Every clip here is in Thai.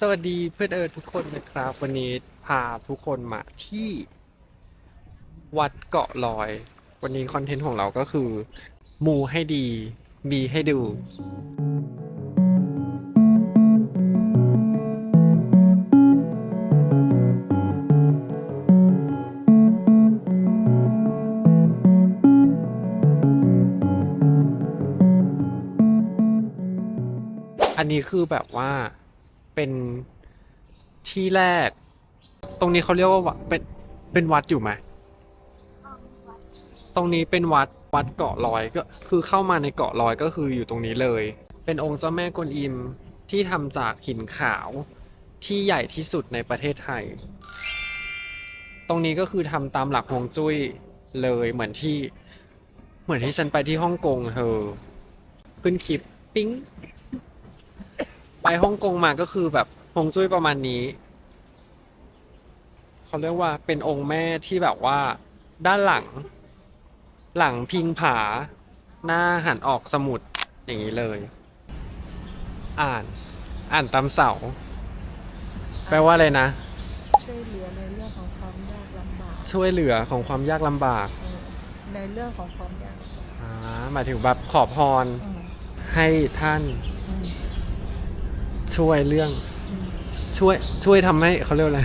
สวัสดีเพื่อนเอิร์ทุกคนนะครับ วันนี้พาทุกคนมาที่วัดเกาะลอย วันนี้คอนเทนต์ของเราก็คือ มูให้ดี มีให้ดู อันนี้คือแบบว่า เป็นที่แรก ตรงนี้เขาเรียกว่าวัดเป็นเป็นวัดอยู่ไหมตรงนี้เป็นวัดวัดเกาะลอยก็คือเข้ามาในเกาะลอยก็คืออยู่ตรงนี้เลย เป็นองค์เจ้าแม่กวนอิมที่ทำจากหินขาวที่ใหญ่ที่สุดในประเทศไทย ตรงนี้ก็คือทำตามหลักฮวงจุ้ยเลยเหมือนที่ เหมือนที่ฉันไปที่ฮ่องกงเธอ ขึ้นคลิป ปิ๊ง ไปฮ่องกงมาก็คือแบบฮวงจุ้ยประมาณนี้ เขาเรียกว่าเป็นองค์แม่ที่แบบว่า ด้านหลัง หลังพิงผา หน้าหันออกสมุดอย่างนี้เลย อ่าน อ่านตามเสา แปลว่าอะไรนะ ช่วยเหลือในเรื่องของความยากลำบากช่วยเหลือของความยากลำบากเออในเรื่องของความยากลำบากอ่าหมายถึงแบบขอพรอืมให้ท่าน อืม ช่วยเรื่องอืมช่วยช่วยทำให้เขาเรียกว่าอะไร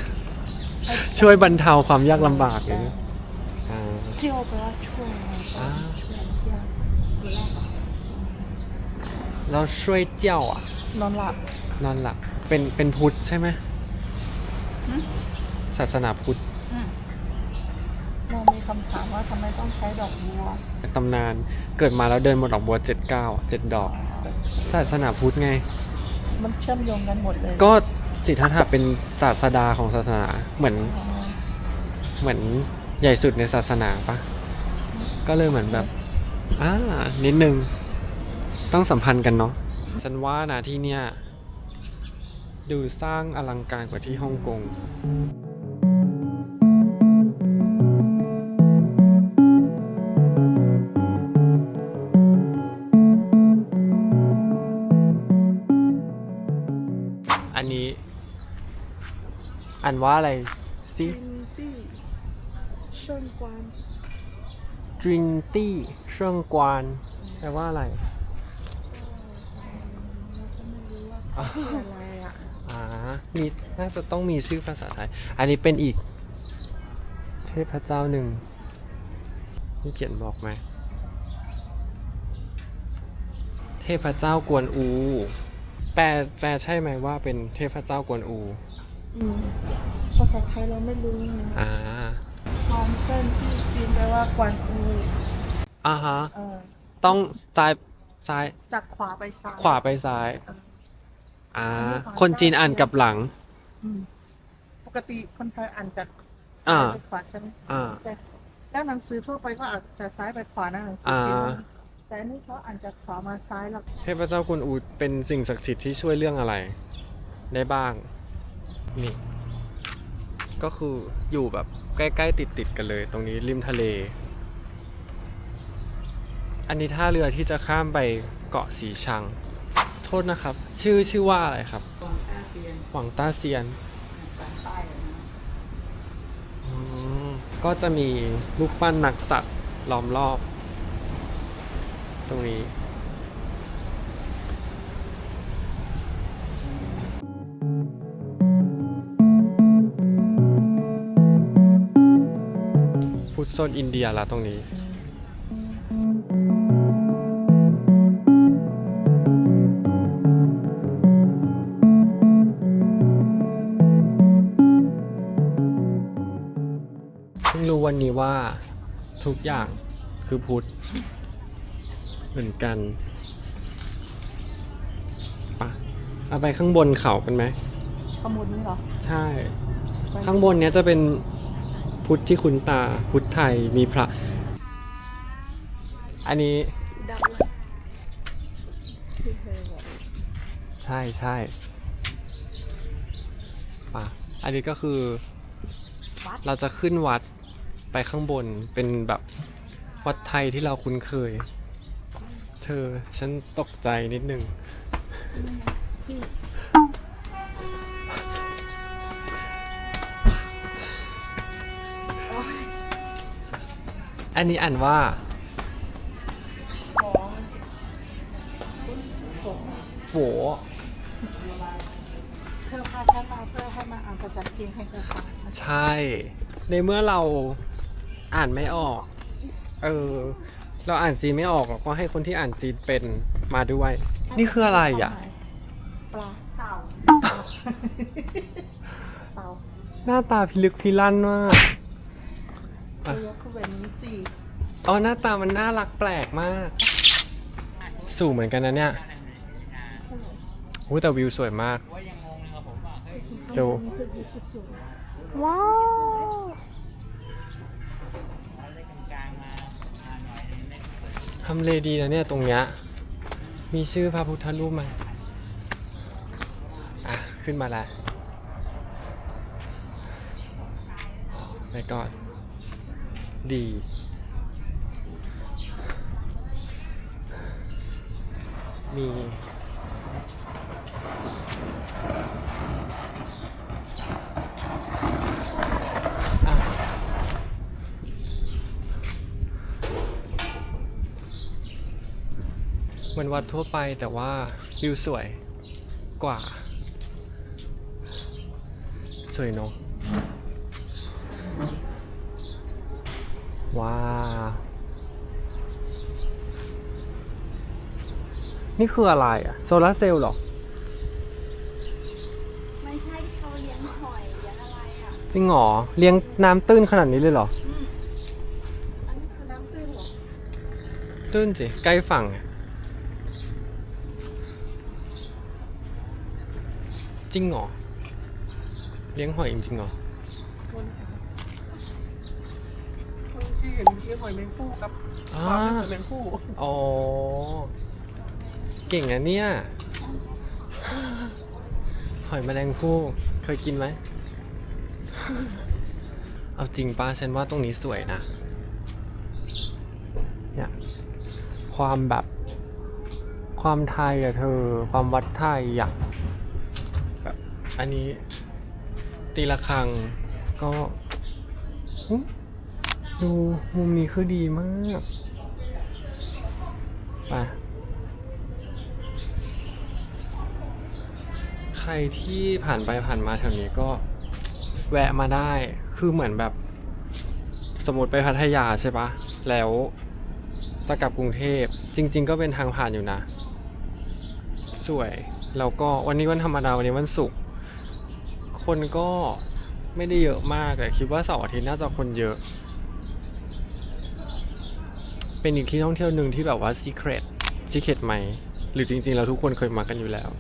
ให้ช่วยบรรเทาความยากลำบากอย่างเงี้ยอ่า เจียวแปลว่าช่วยไงอ่าช่วยเจียวดูแลแล้วช่วยเจ้าอะ นอนหลับ นอนหลับเป็นเป็นพุทธใช่ไหมหืม ศาสนาพุทธอืมเรามีคำถามว่าทำไมต้องใช้ดอกบัวตำนานเกิดมาแล้วเดินบนดอกบัวเจ็ดเก้าเจ็ดดอก ศาสนาพุทธไง มันเชื่อมโยงกันหมดเลยก็สิทธัตถะเป็นศาสดาของศาสนาเหมือนเหมือนใหญ่สุดในศาสนาปะก็เลยเหมือนแบบอ่านิดนึง ต้องสัมพันธ์กันเนาะฉันว่านะที่เนี่ย ดูสร้างอลังการกว่าที่ฮ่องกง อ่านว่าอะไรซิจินตี้เชิญกวานดริงตี้เชิงกวานแปลว่าอะไรเราก็ไม่รู้ว่าคืออะไรอะอ่ามีน่าจะต้องมีชื่อภาษาไทย อันนี้เป็นอีก เทพเจ้าหนึ่งนี่เขียนบอกไหมเทพเจ้ากวนอู แปลแปลใช่ไหมว่าเป็นเทพเจ้ากวนอู อืมภาษาไทยเราไม่รู้ไงอ่าทอมเส้นที่จีนแปลว่ากวนอูอ่าฮะ เออต้องซ้ายซ้ายจากขวาไปซ้าย ขวาไปซ้ายเอออ่าอันนี้ฝั่งคนจีนอ่านกลับหลัง อืมปกติคนไทยอ่านจากอ่า ซ้ายไปขวาใช่ไหมอ่า แต่แล้วหนังสือทั่วไปก็อ่านจากซ้ายไปขวานะหนังสือจีนอ่า แต่อันนี่เขาอ่านจากขวามาซ้ายแล้วเทพเจ้ากวนอูเป็นสิ่งศักดิ์สิทธิ์ที่ช่วยเรื่องอะไร ได้บ้าง นี่ ก็คืออยู่แบบใกล้ ๆ ติด ๆ กันเลย ตรงนี้ริมทะเล อันนี้ท่าเรือที่จะข้ามไปเกาะสีชัง โทษนะครับ ชื่อชื่อว่าอะไรครับกวางอาเซียนหวังต้าเซียนสายใต้อะนะอืมก็จะมีรูปปั้นนักสัตว์ล้อมรอบ ตรงนี้ โซนอินเดียละตรงนี้เพิ่งรู้วันนี้ว่าทุกอย่างคือพุทธเหมือนกันปะเอาไปข้างบนเขากันไหม ขมุนนี่เหรอ ใช่ไปข้างบนเนี้ยจะเป็น พุทธที่คุ้นตาพุทธไทยมีพระ อันนี้ดับเลยที่เธอบอกใช่ใช่ปะอันนี้ก็คือวัดเราจะขึ้นวัดไปข้างบนเป็นแบบวัดไทยที่เราคุ้นเคย เธอฉันตกใจนิดนึง ที่ อันนี้อ่านว่าฝงโฝเธอพาฉันมาเพื่อให้มาอ่านภาษาจีนให้เธอฟังใช่ ในเมื่อเราอ่านไม่ออก เออ เราอ่านจีนไม่ออกเราก็ให้คนที่อ่านจีนเป็นมาด้วย นี่คืออะไรอะ ปลาเต่าเต่าหน้าตาพิลึกพิลั่นมาก เธอยกขึ้นแบบนี้สิ อ๋อหน้าตามันน่ารักแปลกมาก สูงเหมือนกันนะเนี่ยอู้แต่วิวสวยมาก ดู ว้าว ทำเลดีนะเนี่ยตรงเนี้ย มีชื่อพระพุทธรูปไหมอะ ขึ้นมาแล้วไปก่อน ดี มีเหมือนวัดทั่วไปแต่ว่าวิวสวยกว่า สวยเนาะว้าว นี่คืออะไรอะโซลาร์เซลล์เหรอ ไม่ใช่ที่เขาเลี้ยงหอยเลี้ยงอะไรอะจริงเหรอเลี้ยงน้ำตื้นขนาดนี้เลยเหรอ อืมอันนี้คือน้ำตื้นเหรอตื้นสิ ใกล้ฝั่งอะจริงเหรอ เลี้ยงหอยจริงๆเหรอ คนคนที่เห็นเมื่อกี้หอยแมงผู้ครับอ่า ปลาเป็นหอยแมงผู้อ๋อ เก่งอะเนี่ย หอยแมลงภู่เคยกินไหม เอาจริงป้าฉันว่าตรงนี้สวยนะ เนี่ย ความแบบ ความไทยอะเธอ ความวัดไทยอะแบบอันนี้ ตีละครังก็อุ๊ยดูมุมนี้คือดีมาก ไป ใครที่ผ่านไปผ่านมาแถวนี้ก็แวะมาได้ คือเหมือนแบบ สมมติไปพัทยาใช่ปะ แล้วจะกลับกรุงเทพ จริง ๆ ก็เป็นทางผ่านอยู่นะ สวย แล้วก็วันนี้วันธรรมดา วันนี้วันศุกร์ คนก็ไม่ได้เยอะมากแต่คิดว่าเสาร์อาทิตย์น่าจะคนเยอะ เป็นอีกที่ท่องเที่ยวหนึ่งที่แบบว่า secret secret ไหม หรือจริง ๆ แล้วทุกคนเคยมากันอยู่แล้ว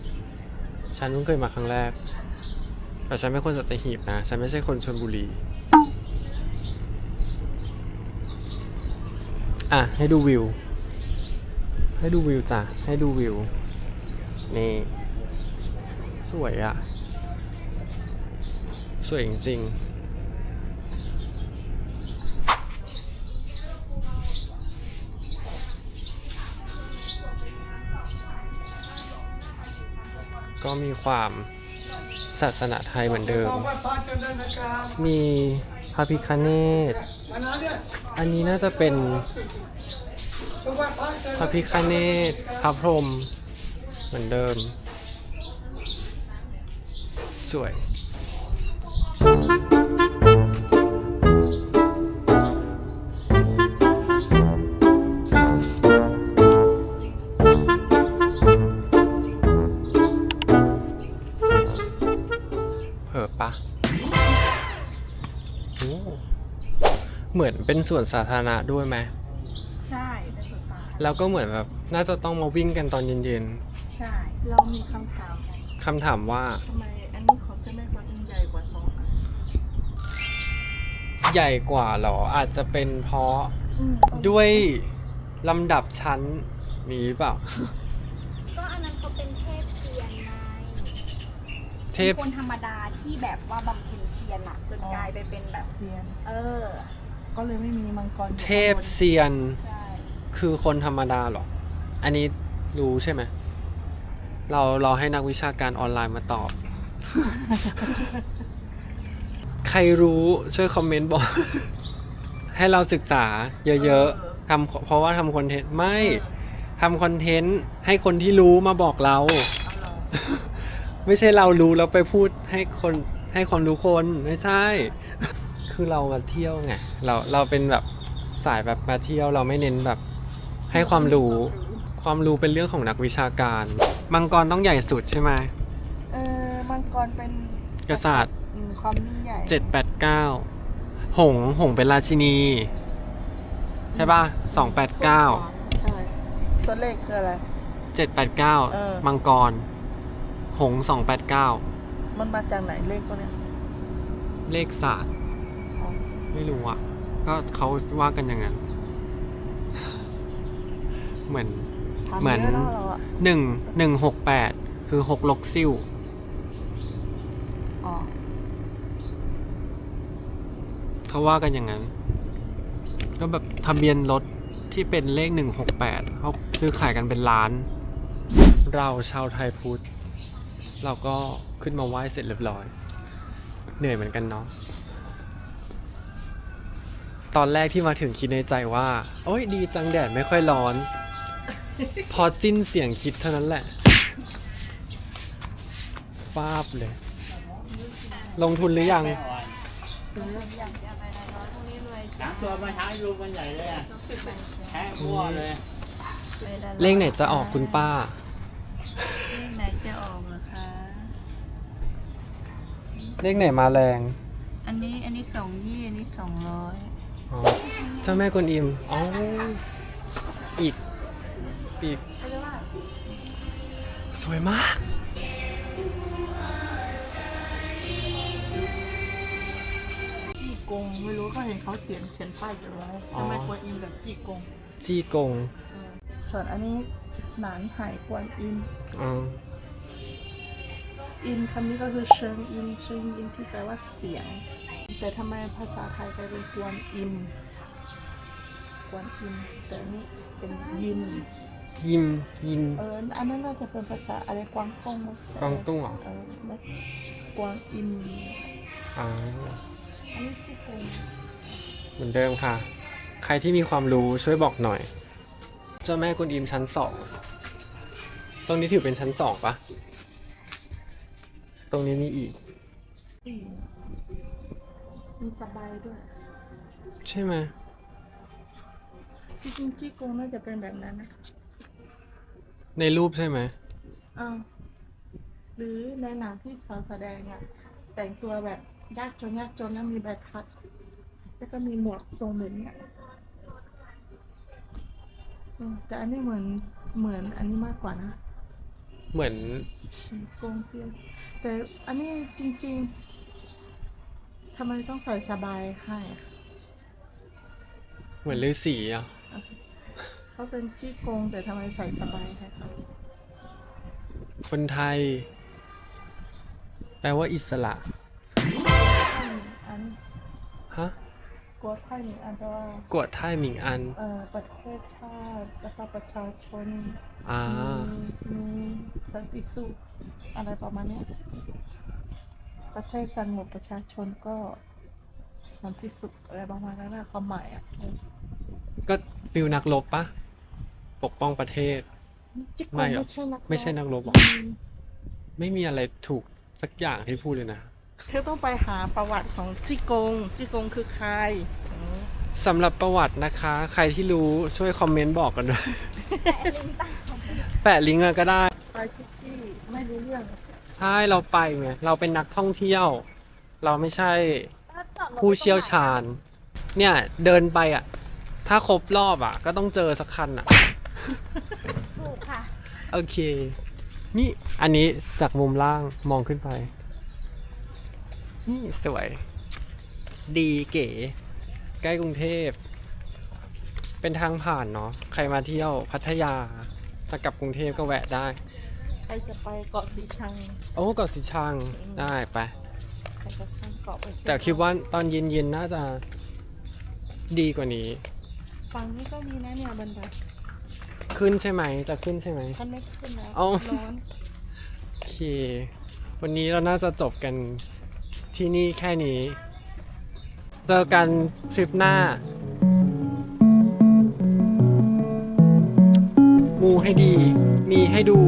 ฉันเพิ่งเคยมาครั้งแรก แต่ฉันเป็นคนสัตหีบนะ ฉันไม่ใช่คนชนบุรี อะ ให้ดูวิว ให้ดูวิวจ้ะ ให้ดูวิว นี่ สวยอะสวยจริงๆ ก็มีความศาสนาไทยเหมือนเดิม มีพระพิคเนตอันนี้น่าจะเป็นพะพระพิคเนตพระพรหมเหมือนเดิม สวย เหมือนเป็นส่วนสาธารณะด้วยไหมใช่เป็นสุสานแล้วก็เหมือนแบบน่าจะต้องมาวิ่งกันตอนเย็นใช่เรามีคำถามๆคำถามว่าทำไมอันนี้ของเจ้าแม่กวนอิมใหญ่กว่าสองอันใหญ่กว่าเหรออาจจะเป็นเพราะอืมด้วยลำดับชั้นนี้เปล่า ก็อันนั้นเขาเป็นเทพเทียนไงเทพ คนธรรมดาที่แบบว่าบำเพ็ญเพียรอะจนกลายไปเป็นแบบ เซียน เออ ก็เลยไม่มีมังกรอยู่เทพข้างบนเซียนใช่คือคนธรรมดาเหรอ อันนี้รู้ใช่ไหม เรารอให้นักวิชาการออนไลน์มาตอบ ใครรู้ช่วยคอมเมนต์บอก ให้เราศึกษาเยอะๆทำเพราะว่าทำคอนเทนต์ไม่ทำคอนเทนต์ให้คนที่รู้มาบอกเรา เอาเหรอไม่ใช่เรารู้แล้วไปพูดให้คนให้ความรู้คนไม่ใช่ คือเรามาเที่ยวไงเราเราเป็นแบบสายแบบมาเที่ยวเราไม่เน้นแบบให้ความรู้ความรู้เป็นเรื่องของนักวิชาการมังกรต้องใหญ่สุดใช่ไหมเออมังกรเป็นกษัตริย์อืมความยิ่งใหญ่เจ็ดแปดเก้าหงส์หงส์เป็นราชินี ใช่ป่ะสองแปดเก้าใช่ส่วนเลขคืออะไร เจ็ดแปดเก้าเออ มังกร หงสองแปดเก้ามันมาจากไหนเลขพวกเนี้ยเลขศาสตร์อ๋อ ไม่รู้อะก็เขาว่ากันอย่างนั้น เหมือนถามเหมือนเยอะเนาะเราอะหนึ่งหนึ่งหกแปดคือหกลกซิ่วอ๋อเขาว่ากันอย่างนั้น ก็แบบทะเบียนรถที่เป็นเลขหนึ่งหกแปดเขาซื้อขายกันเป็นล้าน เราชาวไทยพุทธ เราก็ขึ้นมาไหว้เสร็จเรียบร้อย เหนื่อยเหมือนกันเนาะ ตอนแรกที่มาถึงคิดในใจว่า โอ้ยดีจังแดดไม่ค่อยร้อน พอสิ้นเสียงคิดเท่านั้นแหละฟาบเลย ลงทุนหรือยังสามตัวมาเช้าดูมันใหญ่เลยอะแพ้มั่วเลย เลขไหนจะออกคุณป้า เลขไหนจะออกเหรอคะ เลขไหนมาแรง อันนี้อันนี้สองยี่อันนี้สองร้อย อ๋อเจ้าแม่กวนอิมอ๋ออีกอีก สวยมาก จี้กงไม่รู้เขาเห็นเขาเขียนเขียนป้ายอยู่แล้วอ๋อ ทำไมกวนอิมแบบจี้กงจีกงเออส่วนอันนี้หนานไหกวนอิมอ๋ออินคำนี้ก็คือเชิงอินเชิงอินที่แปลว่าเสียง แต่ทำไมภาษาไทยกลายเป็นกวนอิม กวนอิม แต่อันนี้เป็นยิน ยิมยิน เออ อันนั้นน่าจะเป็นภาษาอะไรกวางตุ้งมั้กวางตุ้งเหรอ เออไม่กวางอิมอ๋ออันนี้จิกงเหมือนเดิมค่ะ ใครที่มีความรู้ช่วยบอกหน่อย เจ้าแม่กวนอิมชั้นสอง ตรงนี้ถือเป็นชั้นสองปะ ตรงนี้มีอีก อืม มีสบายด้วย ใช่ไหมจริงๆจิกงน่าจะเป็นแบบนั้นนะในรูปใช่ไหมอ้าวหรือในหนังที่เขาแสดงอะแต่งตัวแบบยากจนยากจนแล้วมีใบพัด แล้วก็มีหมวกทรงเหมือนเนี่ยอืมแต่อันนี้เหมือนเหมือนอันนี้มากกว่านะ เหมือนชีกงเพียนแต่อันนี้จริง ๆ ทำไมต้องใส่สบายให้อะเหมือนฤาษีอะ เขาเป็นจี้กงแต่ทำไมใส่สบายให้เขาคนไทย แปลว่าอิสระอันฮะกวดไพ่หนึ่งอันแปลว่ากวดท่ายหมิงอัน เอ่อประเทศชาติแล้วก็ประชาชนอ่า มีมีสันติสุขอะไรประมาณเนี้ย ประเทศสงบประชาชนก็สันติสุขอะไรประมาณนั้นนะความหมายอะเออก็ฟิลนักรบปะปกป้องประเทศ จิ๊กกงไม่หรอกใช่นักไม่ใช่นักรบหรออืมไม่มีอะไรถูกสักอย่างที่พูดเลยนะเธอต้องไปหาประวัติของจิกงจิกงคือใครอืมสำหรับประวัตินะคะ ใครที่รู้ช่วยคอมเมนต์บอกกันด้วยแปะลิงก์อะก็ได้ ไปทุกที่ไม่รู้เรื่อง ใช่เราไปไงเราเป็นนักท่องเที่ยว เราไม่ใช่ผู้เชี่ยวชาญ เนี่ยเดินไปอะ ถ้าครบรอบอะ ก็ต้องเจอสักคันอะ ถูกค่ะ โอเค นี่อันนี้จากมุมล่างมองขึ้นไป นี่สวย ดีเก๋ ใกล้กรุงเทพ เป็นทางผ่านเนาะ ใครมาเที่ยวพัทยาจะกลับกรุงเทพก็แวะได้ใค รจะไปเกาะสีชังโอ้เกาะสีชังได้ไปแต่คิดว่าตอนเย็นๆน่าจะดีกว่านี้ ฝั่งนี้ก็มีนะเนี่ยบันไดขึ้นใช่ไหมจะขึ้นใช่ไหมฉันไม่ขึ้นแล้วร้อนโอเค วันนี้เราน่าจะจบกันที่นี่แค่นี้ เจอกันทริปหน้า มูให้ดี มีให้ดู